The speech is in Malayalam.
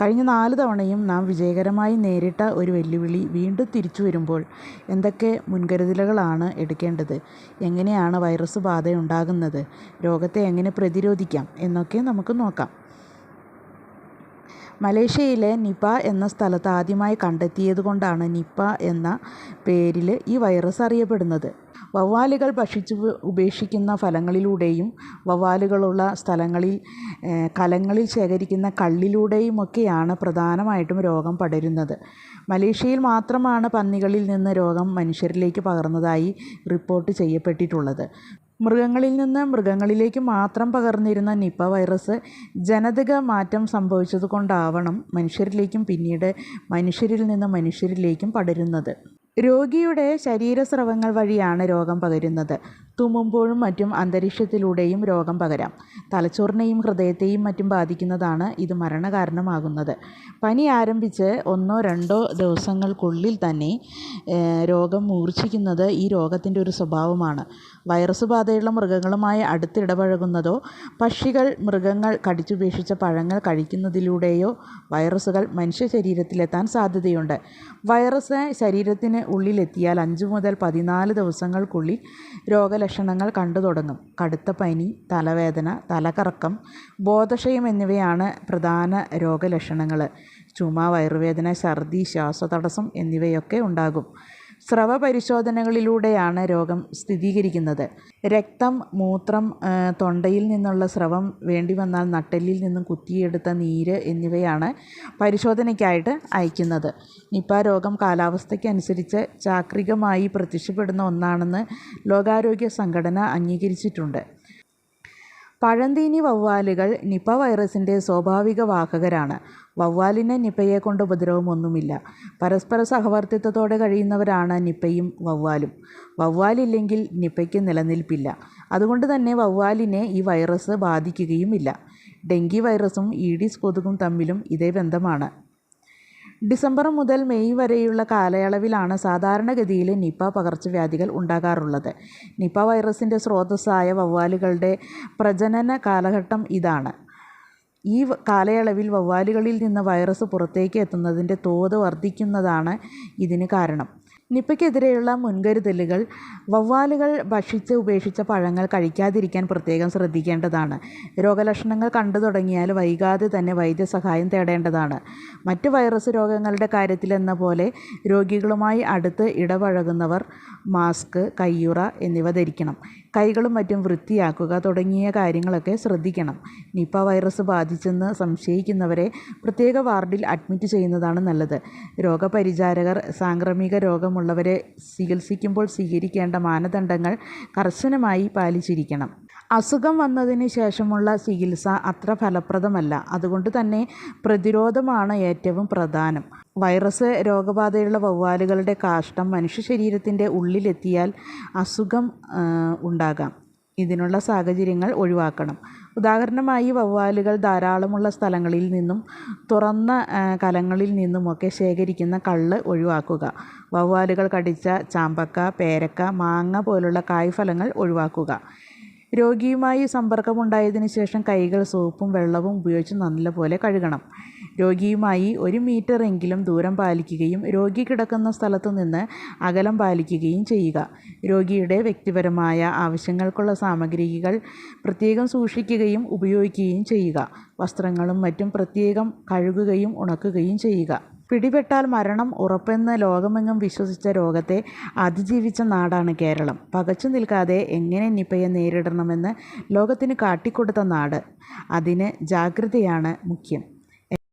കഴിഞ്ഞ നാല് തവണയും നാം വിജയകരമായി നേരിട്ട ഒരു വെല്ലുവിളി വീണ്ടും തിരിച്ചു വരുമ്പോൾ എന്തൊക്കെ മുൻകരുതലുകളാണ് എടുക്കേണ്ടത്? എങ്ങനെയാണ് വൈറസ് ബാധയുണ്ടാകുന്നത്? രോഗത്തെ എങ്ങനെ പ്രതിരോധിക്കാം? എന്നൊക്കെ നമുക്ക് നോക്കാം. മലേഷ്യയിലെ നിപ എന്ന സ്ഥലത്ത് ആദ്യമായി കണ്ടെത്തിയത് കൊണ്ടാണ് നിപ്പ എന്ന പേരിൽ ഈ വൈറസ് അറിയപ്പെടുന്നത്. വവ്വാലുകൾ ഭക്ഷിച്ച് ഉപേക്ഷിക്കുന്ന ഫലങ്ങളിലൂടെയും വവ്വാലുകളുള്ള സ്ഥലങ്ങളിൽ കലങ്ങളിൽ ശേഖരിക്കുന്ന കള്ളിലൂടെയുമൊക്കെയാണ് പ്രധാനമായിട്ടും രോഗം പടരുന്നത്. മലേഷ്യയിൽ മാത്രമാണ് പന്നികളിൽ നിന്ന് രോഗം മനുഷ്യരിലേക്ക് പകർന്നതായി റിപ്പോർട്ട് ചെയ്യപ്പെട്ടിട്ടുള്ളത്. മൃഗങ്ങളിൽ നിന്ന് മൃഗങ്ങളിലേക്ക് മാത്രം പകർന്നിരുന്ന നിപ്പ വൈറസ് ജനിതക മാറ്റം സംഭവിച്ചതുകൊണ്ടാവണം മനുഷ്യരിലേക്കും പിന്നീട് മനുഷ്യരിൽ നിന്ന് മനുഷ്യരിലേക്കും പടരുന്നത്. രോഗിയുടെ ശരീരസ്രവങ്ങൾ വഴിയാണ് രോഗം പകരുന്നത്. തുമ്മുമ്പോഴും മറ്റും അന്തരീക്ഷത്തിലൂടെയും രോഗം പകരാം. തലച്ചോറിനെയും ഹൃദയത്തെയും മറ്റും ബാധിക്കുന്നതാണ് ഇത് മരണകാരണമാകുന്നത്. പനി ആരംഭിച്ച് ഒന്നോ രണ്ടോ ദിവസങ്ങൾക്കുള്ളിൽ തന്നെ രോഗം മൂർച്ഛിക്കുന്നത് ഈ രോഗത്തിന്റെ ഒരു സ്വഭാവമാണ്. വൈറസ് ബാധയുള്ള മൃഗങ്ങളുമായി അടുത്തിടപഴകുന്നതോ പക്ഷികൾ മൃഗങ്ങൾ കടിച്ചുപേക്ഷിച്ച പഴങ്ങൾ കഴിക്കുന്നതിലൂടെയോ വൈറസുകൾ മനുഷ്യ ശരീരത്തിലെത്താൻ സാധ്യതയുണ്ട്. വൈറസ് ശരീരത്തിന് ഉള്ളിലെത്തിയാൽ അഞ്ച് മുതൽ പതിനാല് ദിവസങ്ങൾക്കുള്ളിൽ രോഗലക്ഷണങ്ങൾ കണ്ടു തുടങ്ങും. കടുത്ത പനി തലവേദന തലകറക്കം ബോധക്ഷയം എന്നിവയാണ് പ്രധാന രോഗലക്ഷണങ്ങൾ ചുമ വയറുവേദന ഛർദി ശ്വാസതടസ്സം എന്നിവയൊക്കെ ഉണ്ടാകും. സ്രവ പരിശോധനകളിലൂടെയാണ് രോഗം സ്ഥിരീകരിക്കുന്നത്. രക്തം മൂത്രം തൊണ്ടയിൽ നിന്നുള്ള സ്രവം വേണ്ടി വന്നാൽ നട്ടെല്ലിൽ നിന്നും കുത്തിയെടുത്ത നീര് എന്നിവയാണ് പരിശോധനയ്ക്കായിട്ട് അയക്കുന്നത്. നിപ്പ രോഗം കാലാവസ്ഥയ്ക്കനുസരിച്ച് ചാക്രികമായി പ്രത്യക്ഷപ്പെടുന്ന ഒന്നാണെന്ന് ലോകാരോഗ്യ സംഘടന അംഗീകരിച്ചിട്ടുണ്ട്. പഴന്തീനി വവ്വാലുകൾ നിപ വൈറസിന്റെ സ്വാഭാവിക വാഹകരാണ്. വവ്വാലിന് കൊണ്ട് ഉപദ്രവമൊന്നുമില്ല പരസ്പര സഹവർത്തിത്വത്തോടെ കഴിയുന്നവരാണ് നിപ്പയും വവ്വാലും. വവ്വാലില്ലെങ്കിൽ നിപ്പയ്ക്ക് നിലനിൽപ്പില്ല. അതുകൊണ്ട് തന്നെ വവ്വാലിനെ ഈ വൈറസ് ബാധിക്കുകയുമില്ല. ഡെങ്കി വൈറസും ഈഡിസ് കൊതുകും തമ്മിലും ഇതേ ബന്ധമാണ്. ഡിസംബർ മുതൽ മെയ് വരെയുള്ള കാലയളവിലാണ് സാധാരണഗതിയിൽ നിപ പകർച്ചവ്യാധികൾ ഉണ്ടാകാറുള്ളത്. നിപ വൈറസിന്റെ സ്രോതസ്സായ വവ്വാലുകളുടെ പ്രജനന കാലഘട്ടം ഇതാണ്. ഈ കാലയളവിൽ വവ്വാലുകളിൽ നിന്ന് വൈറസ് പുറത്തേക്ക് എത്തുന്നതിന്റെ തോത് വർദ്ധിക്കുന്നതാണ് ഇതിന് കാരണം. നിപ്പയ്ക്കെതിരെയുള്ള മുൻകരുതലുകൾ വവ്വാലുകൾ ഭക്ഷിച്ച് ഉപേക്ഷിച്ച പഴങ്ങൾ കഴിക്കാതിരിക്കാൻ പ്രത്യേകം ശ്രദ്ധിക്കേണ്ടതാണ്. രോഗലക്ഷണങ്ങൾ കണ്ടു തുടങ്ങിയാൽ വൈകാതെ തന്നെ വൈദ്യസഹായം തേടേണ്ടതാണ്. മറ്റ് വൈറസ് രോഗങ്ങളുടെ കാര്യത്തിലെന്ന പോലെ രോഗികളുമായി അടുത്ത് ഇടപഴകുന്നവർ മാസ്ക് കയ്യുറ എന്നിവ ധരിക്കണം. കൈകളും മറ്റും വൃത്തിയാക്കുക തുടങ്ങിയ കാര്യങ്ങളൊക്കെ ശ്രദ്ധിക്കണം. നിപ്പ വൈറസ് ബാധിച്ചെന്ന് സംശയിക്കുന്നവരെ പ്രത്യേക വാർഡിൽ അഡ്മിറ്റ് ചെയ്യുന്നതാണ് നല്ലത്. രോഗപരിചാരകർ സാംക്രമിക രോഗമുള്ളവരെ ചികിത്സിക്കുമ്പോൾ സ്വീകരിക്കേണ്ട മാനദണ്ഡങ്ങൾ കർശനമായി പാലിച്ചിരിക്കണം. അസുഖം വന്നതിന് ശേഷമുള്ള ചികിത്സ അത്ര ഫലപ്രദമല്ല. അതുകൊണ്ട് തന്നെ പ്രതിരോധമാണ് ഏറ്റവും പ്രധാനം. വൈറസ് രോഗബാധയുള്ള വവ്വാലുകളുടെ കാഷ്ടം മനുഷ്യ ശരീരത്തിന്റെ ഉള്ളിലെത്തിയാൽ അസുഖം ഉണ്ടാകാം. ഇതിനുള്ള സാഹചര്യങ്ങൾ ഒഴിവാക്കണം. ഉദാഹരണമായി വവ്വാലുകൾ ധാരാളമുള്ള സ്ഥലങ്ങളിൽ നിന്നും തുറന്ന കലങ്ങളിൽ നിന്നുമൊക്കെ ശേഖരിക്കുന്ന കള്ള് ഒഴിവാക്കുക. വവ്വാലുകൾ കടിച്ച ചാമ്പക്ക പേരക്ക മാങ്ങ പോലുള്ള കായ്ഫലങ്ങൾ ഒഴിവാക്കുക. രോഗിയുമായി സമ്പർക്കമുണ്ടായതിന് ശേഷം കൈകൾ സോപ്പും വെള്ളവും ഉപയോഗിച്ച് നല്ലപോലെ കഴുകണം. രോഗിയുമായി ഒരു മീറ്ററെങ്കിലും ദൂരം പാലിക്കുകയും രോഗി കിടക്കുന്ന സ്ഥലത്തു നിന്ന് അകലം പാലിക്കുകയും ചെയ്യുക. രോഗിയുടെ വ്യക്തിപരമായ ആവശ്യങ്ങൾക്കുള്ള സാമഗ്രികൾ പ്രത്യേകം സൂക്ഷിക്കുകയും ഉപയോഗിക്കുകയും ചെയ്യുക. വസ്ത്രങ്ങളും മറ്റും പ്രത്യേകം കഴുകുകയും ഉണക്കുകയും ചെയ്യുക. പിടിപെട്ടാൽ മരണം ഉറപ്പെന്ന് ലോകമെങ്ങും വിശ്വസിച്ച രോഗത്തെ അതിജീവിച്ച നാടാണ് കേരളം. പകച്ചു നിൽക്കാതെ എങ്ങനെ നിപ്പയെ നേരിടണമെന്ന് ലോകത്തിന് കാട്ടിക്കൊടുത്ത നാട്. അതിന് ജാഗ്രതയാണ് മുഖ്യം.